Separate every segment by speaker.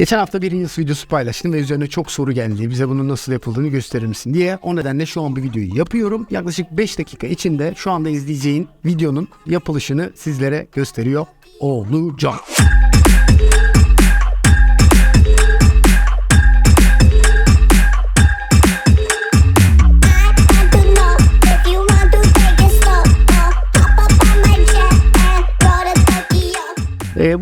Speaker 1: Geçen hafta bir Reels videosu paylaştım ve üzerine çok soru geldi. Bize bunun nasıl yapıldığını gösterir misin diye. O nedenle şu an bu videoyu yapıyorum. Yaklaşık 5 dakika içinde şu anda izleyeceğin videonun yapılışını sizlere gösteriyor olacağım.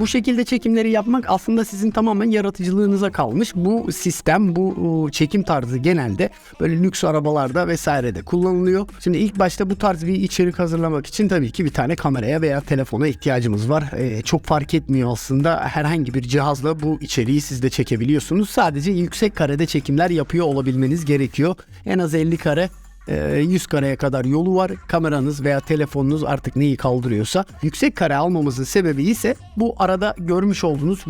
Speaker 1: Bu şekilde çekimleri yapmak aslında sizin tamamen yaratıcılığınıza kalmış. Bu sistem, bu e, çekim tarzı genelde böyle lüks arabalarda vesairede kullanılıyor. Şimdi ilk başta bu tarz bir içerik hazırlamak için tabii ki bir tane kameraya veya telefona ihtiyacımız var. Ee, çok fark etmiyor aslında. Herhangi bir cihazla bu içeriği siz de çekebiliyorsunuz. Sadece yüksek karede çekimler yapıyor olabilmeniz gerekiyor. En az 50 kare 100 kareye kadar yolu var. Kameranız veya telefonunuz artık neyi kaldırıyorsa. Yüksek kare almamızın sebebi ise bu arada görmüş olduğunuz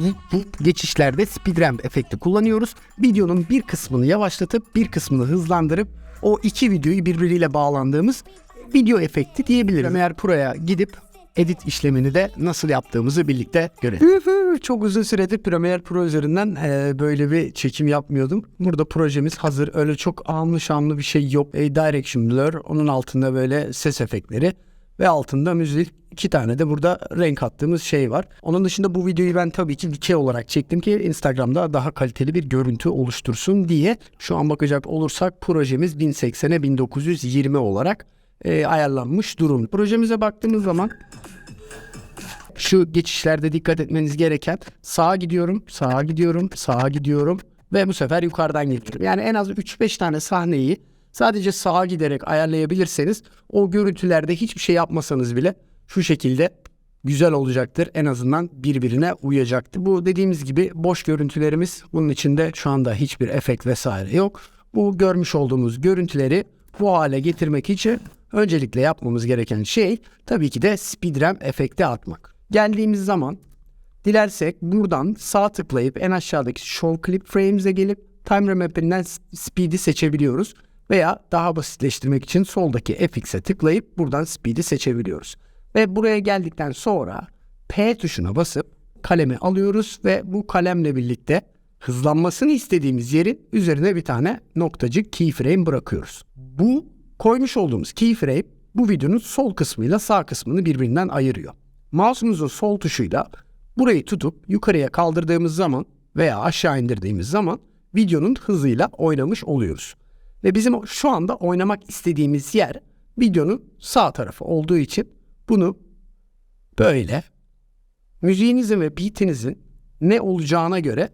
Speaker 1: geçişlerde speed ramp efekti kullanıyoruz. Videonun bir kısmını yavaşlatıp bir kısmını hızlandırıp o iki videoyu birbiriyle bağlandığımız video efekti diyebiliriz. Eğer Pro'ya gidip edit işlemini de nasıl yaptığımızı birlikte görelim. Çok uzun süredir Premiere Pro üzerinden e, böyle bir çekim yapmıyordum. Burada projemiz hazır. Öyle çok anlı şanlı bir şey yok. E, Direction Blur, onun altında böyle ses efektleri ve altında müzik. İki tane de burada renk attığımız şey var. Onun dışında bu videoyu ben tabii ki dikey olarak çektim ki Instagram'da daha kaliteli bir görüntü oluştursun diye. Şu an bakacak olursak projemiz 1080'e 1920 olarak e, ayarlanmış durum. Projemize baktığımız zaman şu geçişlerde dikkat etmeniz gereken sağa gidiyorum, sağa gidiyorum, sağa gidiyorum ve bu sefer yukarıdan getiriyorum. Yani en az 3-5 tane sahneyi sadece sağa giderek ayarlayabilirseniz o görüntülerde hiçbir şey yapmasanız bile şu şekilde güzel olacaktır. En azından birbirine uyacaktır. Bu dediğimiz gibi boş görüntülerimiz bunun içinde şu anda hiçbir efekt vesaire yok. Bu görmüş olduğumuz görüntüleri bu hale getirmek için öncelikle yapmamız gereken şey tabii ki de speed ramp efekti atmak. Geldiğimiz zaman dilersek buradan sağ tıklayıp en aşağıdaki show clip frames'e gelip time remap'inden speed'i seçebiliyoruz. Veya daha basitleştirmek için soldaki FX'e tıklayıp buradan speed'i seçebiliyoruz. Ve buraya geldikten sonra P tuşuna basıp kalemi alıyoruz ve bu kalemle birlikte hızlanmasını istediğimiz yerin üzerine bir tane noktacık keyframe bırakıyoruz. Bu koymuş olduğumuz keyframe bu videonun sol kısmıyla sağ kısmını birbirinden ayırıyor. Mouse'umuzun sol tuşuyla burayı tutup yukarıya kaldırdığımız zaman veya aşağı indirdiğimiz zaman videonun hızıyla oynamış oluyoruz. Ve bizim şu anda oynamak istediğimiz yer videonun sağ tarafı olduğu için bunu böyle müziğinizin ve beatinizin ne olacağına göre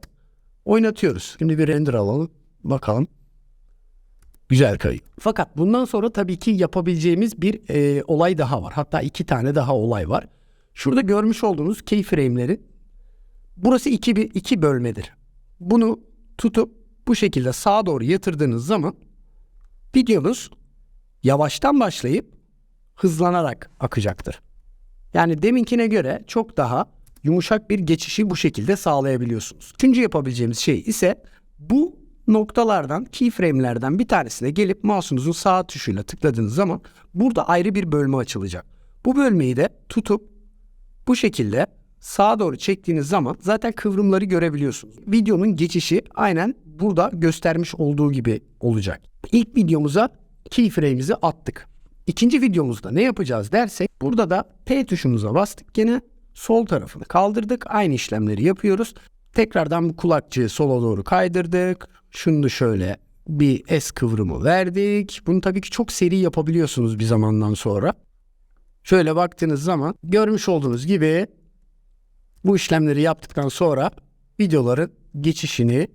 Speaker 1: oynatıyoruz. Şimdi bir render alalım. Bakalım. Güzel kayıt. Fakat bundan sonra tabii ki yapabileceğimiz bir e, olay daha var. Hatta iki tane daha olay var. Şurada görmüş olduğunuz keyframe'leri burası iki, bir, iki bölmedir. Bunu tutup bu şekilde sağa doğru yatırdığınız zaman videonuz yavaştan başlayıp hızlanarak akacaktır. Yani deminkine göre çok daha yumuşak bir geçişi bu şekilde sağlayabiliyorsunuz. Üçüncü yapabileceğimiz şey ise bu noktalardan, keyframe'lerden bir tanesine gelip mouse'unuzun sağ tuşuyla tıkladığınız zaman burada ayrı bir bölme açılacak. Bu bölmeyi de tutup bu şekilde sağa doğru çektiğiniz zaman zaten kıvrımları görebiliyorsunuz. Videonun geçişi aynen burada göstermiş olduğu gibi olacak. İlk videomuza keyframe'imizi attık. İkinci videomuzda ne yapacağız dersek burada da P tuşumuza bastık gene sol tarafını kaldırdık. Aynı işlemleri yapıyoruz. Tekrardan bu kulakçığı sola doğru kaydırdık. Şunu şöyle bir S kıvrımı verdik. Bunu tabii ki çok seri yapabiliyorsunuz bir zamandan sonra. Şöyle baktığınız zaman görmüş olduğunuz gibi bu işlemleri yaptıktan sonra videoların geçişini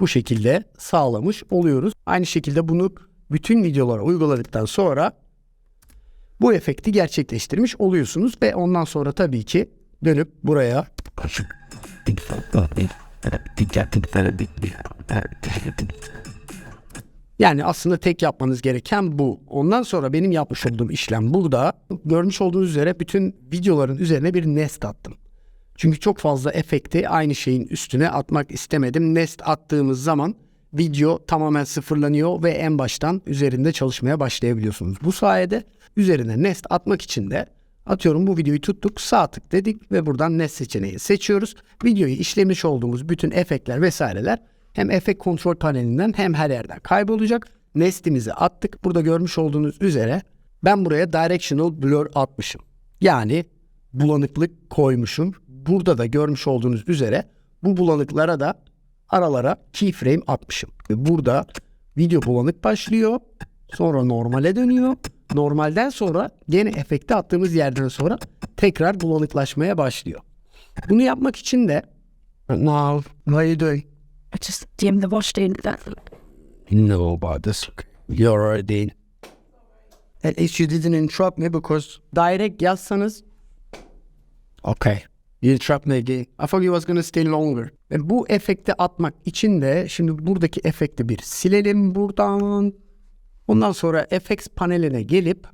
Speaker 1: bu şekilde sağlamış oluyoruz. Aynı şekilde bunu bütün videolara uyguladıktan sonra bu efekti gerçekleştirmiş oluyorsunuz ve ondan sonra tabii ki dönüp buraya Yani aslında tek yapmanız gereken bu. Ondan sonra benim yapmış olduğum işlem burada. Görmüş olduğunuz üzere bütün videoların üzerine bir nest attım. Çünkü çok fazla efekti aynı şeyin üstüne atmak istemedim. Nest attığımız zaman video tamamen sıfırlanıyor ve en baştan üzerinde çalışmaya başlayabiliyorsunuz. Bu sayede üzerine nest atmak için de Atıyorum bu videoyu tuttuk sağ tık dedik ve buradan net seçeneği seçiyoruz. Videoyu işlemiş olduğumuz bütün efektler vesaireler hem efekt kontrol panelinden hem her yerden kaybolacak. Nestimizi attık. Burada görmüş olduğunuz üzere ben buraya directional blur atmışım. Yani bulanıklık koymuşum. Burada da görmüş olduğunuz üzere bu bulanıklara da aralara keyframe atmışım. Burada video bulanık başlıyor. Sonra normale dönüyor. Normalden sonra gene efekte attığımız yerden sonra tekrar bulanıklaşmaya başlıyor. Bunu yapmak için de Now, what are you doing?
Speaker 2: I just dimmed the wash down. That
Speaker 1: No, about this. You're already. At least you didn't interrupt me because direct yazsanız. Okay. You interrupt me again. I thought you was gonna stay longer. Ve bu efekti atmak için de şimdi buradaki efekti bir silelim buradan. Ondan sonra FX paneline gelip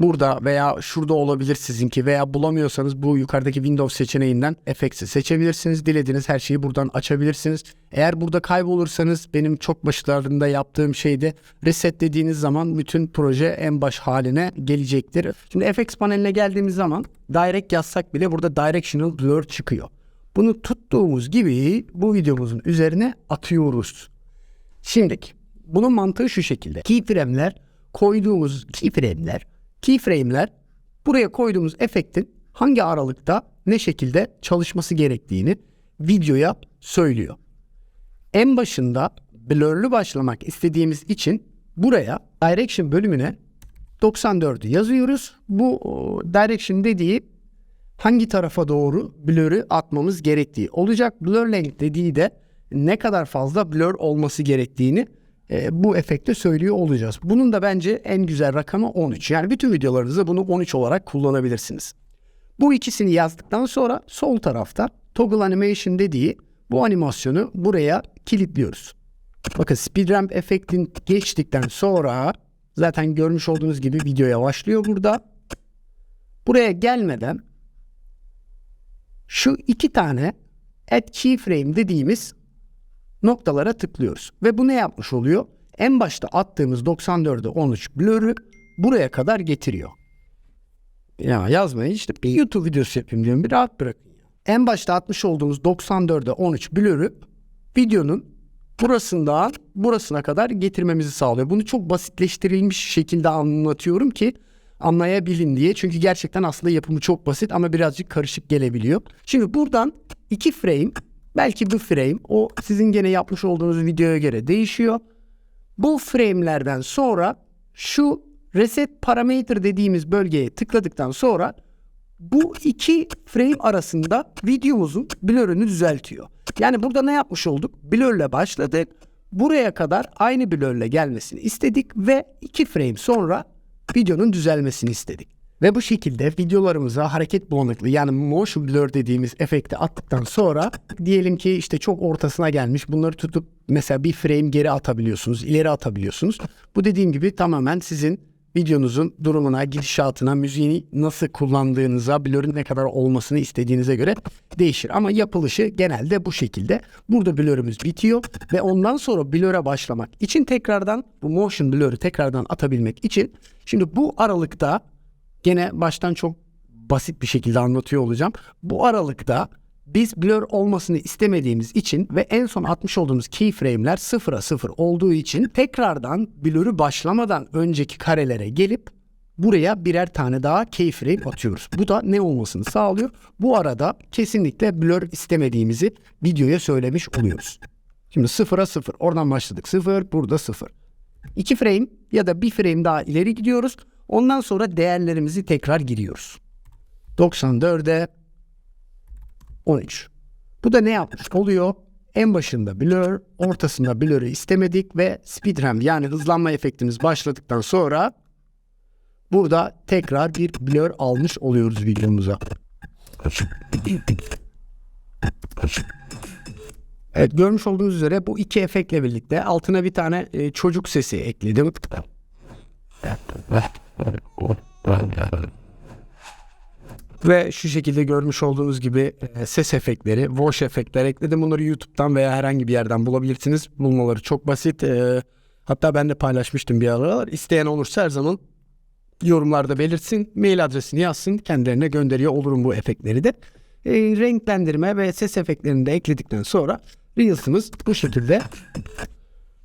Speaker 1: burada veya şurada olabilir sizinki veya bulamıyorsanız bu yukarıdaki Windows seçeneğinden FX'i seçebilirsiniz. Dilediğiniz her şeyi buradan açabilirsiniz. Eğer burada kaybolursanız benim çok başlarında yaptığım şeyde reset dediğiniz zaman bütün proje en baş haline gelecektir. Şimdi FX paneline geldiğimiz zaman direct yazsak bile burada directional blur çıkıyor. Bunu tuttuğumuz gibi bu videomuzun üzerine atıyoruz. Şimdi bunun mantığı şu şekilde. Keyframe'ler koyduğumuz keyframe'ler keyframe'ler buraya koyduğumuz efektin hangi aralıkta ne şekilde çalışması gerektiğini videoya söylüyor. En başında blurlu başlamak istediğimiz için buraya direction bölümüne 94'ü yazıyoruz. Bu direction dediği hangi tarafa doğru blur'ü atmamız gerektiği olacak. Blur length dediği de ne kadar fazla blur olması gerektiğini e, bu efekte söylüyor olacağız. Bunun da bence en güzel rakamı 13. Yani bütün videolarınızda bunu 13 olarak kullanabilirsiniz. Bu ikisini yazdıktan sonra sol tarafta toggle animation dediği bu animasyonu buraya kilitliyoruz. Bakın speed ramp efektin geçtikten sonra zaten görmüş olduğunuz gibi video yavaşlıyor burada. Buraya gelmeden şu iki tane add keyframe dediğimiz noktalara tıklıyoruz. Ve bu ne yapmış oluyor? En başta attığımız 94'e 13 blur'ü buraya kadar getiriyor. Ya yazmayın işte bir YouTube videosu yapayım diyorum bir rahat bırakın. En başta atmış olduğumuz 94'e 13 blur'ü videonun burasından burasına kadar getirmemizi sağlıyor. Bunu çok basitleştirilmiş şekilde anlatıyorum ki anlayabilin diye. Çünkü gerçekten aslında yapımı çok basit ama birazcık karışık gelebiliyor. Şimdi buradan iki frame belki bir frame o sizin gene yapmış olduğunuz videoya göre değişiyor. Bu frame'lerden sonra şu reset parameter dediğimiz bölgeye tıkladıktan sonra bu iki frame arasında videomuzun blur'ünü düzeltiyor. Yani burada ne yapmış olduk? Blur'le başladık. Buraya kadar aynı blur'le gelmesini istedik ve iki frame sonra videonun düzelmesini istedik. Ve bu şekilde videolarımıza hareket bulanıklığı yani motion blur dediğimiz efekti attıktan sonra diyelim ki işte çok ortasına gelmiş bunları tutup mesela bir frame geri atabiliyorsunuz, ileri atabiliyorsunuz. Bu dediğim gibi tamamen sizin videonuzun durumuna, gidişatına, müziğini nasıl kullandığınıza, blur'ün ne kadar olmasını istediğinize göre değişir. Ama yapılışı genelde bu şekilde. Burada blur'ümüz bitiyor ve ondan sonra blur'a başlamak için tekrardan bu motion blur'ü tekrardan atabilmek için şimdi bu aralıkta gene baştan çok basit bir şekilde anlatıyor olacağım. Bu aralıkta biz blur olmasını istemediğimiz için ve en son atmış olduğumuz keyframe'ler sıfıra sıfır olduğu için tekrardan blur'ü başlamadan önceki karelere gelip buraya birer tane daha keyframe atıyoruz. Bu da ne olmasını sağlıyor? Bu arada kesinlikle blur istemediğimizi videoya söylemiş oluyoruz. Şimdi sıfıra sıfır. Oradan başladık. Sıfır, burada sıfır. 2 frame ya da bir frame daha ileri gidiyoruz. Ondan sonra değerlerimizi tekrar giriyoruz. 94'e 13. Bu da ne yapmış oluyor? En başında blur, ortasında blur'ı istemedik ve speed ramp yani hızlanma efektimiz başladıktan sonra burada tekrar bir blur almış oluyoruz videomuza. Evet görmüş olduğunuz üzere bu iki efektle birlikte altına bir tane e, çocuk sesi ekledim. Ve şu şekilde görmüş olduğunuz gibi e, ses efektleri, wash efektler ekledim. Bunları YouTube'dan veya herhangi bir yerden bulabilirsiniz. Bulmaları çok basit. E, hatta ben de paylaşmıştım bir aralar. İsteyen olursa her zaman yorumlarda belirtsin. Mail adresini yazsın. Kendilerine gönderiyor olurum bu efektleri de. E, renklendirme ve ses efektlerini de ekledikten sonra Reels'ımız bu şekilde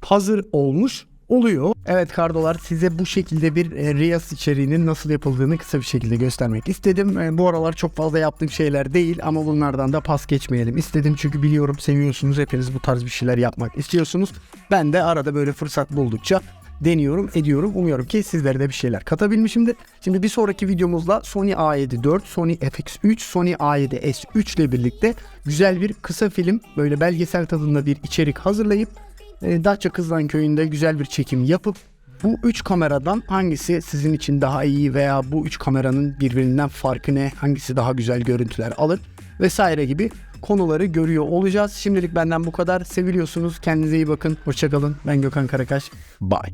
Speaker 1: hazır olmuş oluyor. Evet kardolar size bu şekilde bir e, Reels içeriğinin nasıl yapıldığını kısa bir şekilde göstermek istedim. E, bu aralar çok fazla yaptığım şeyler değil ama bunlardan da pas geçmeyelim istedim. Çünkü biliyorum seviyorsunuz hepiniz bu tarz bir şeyler yapmak istiyorsunuz. Ben de arada böyle fırsat buldukça deniyorum, ediyorum. Umuyorum ki sizlere de bir şeyler katabilmişimdir. Şimdi bir sonraki videomuzda Sony A7 IV, Sony FX3, Sony A7 S3 ile birlikte güzel bir kısa film, böyle belgesel tadında bir içerik hazırlayıp Datça Kızılan Köyü'nde güzel bir çekim yapıp bu üç kameradan hangisi sizin için daha iyi veya bu üç kameranın birbirinden farkı ne, hangisi daha güzel görüntüler alır vesaire gibi konuları görüyor olacağız. Şimdilik benden bu kadar. Seviliyorsunuz. Kendinize iyi bakın. Hoşçakalın. Ben Gökhan Karakaş. Bye.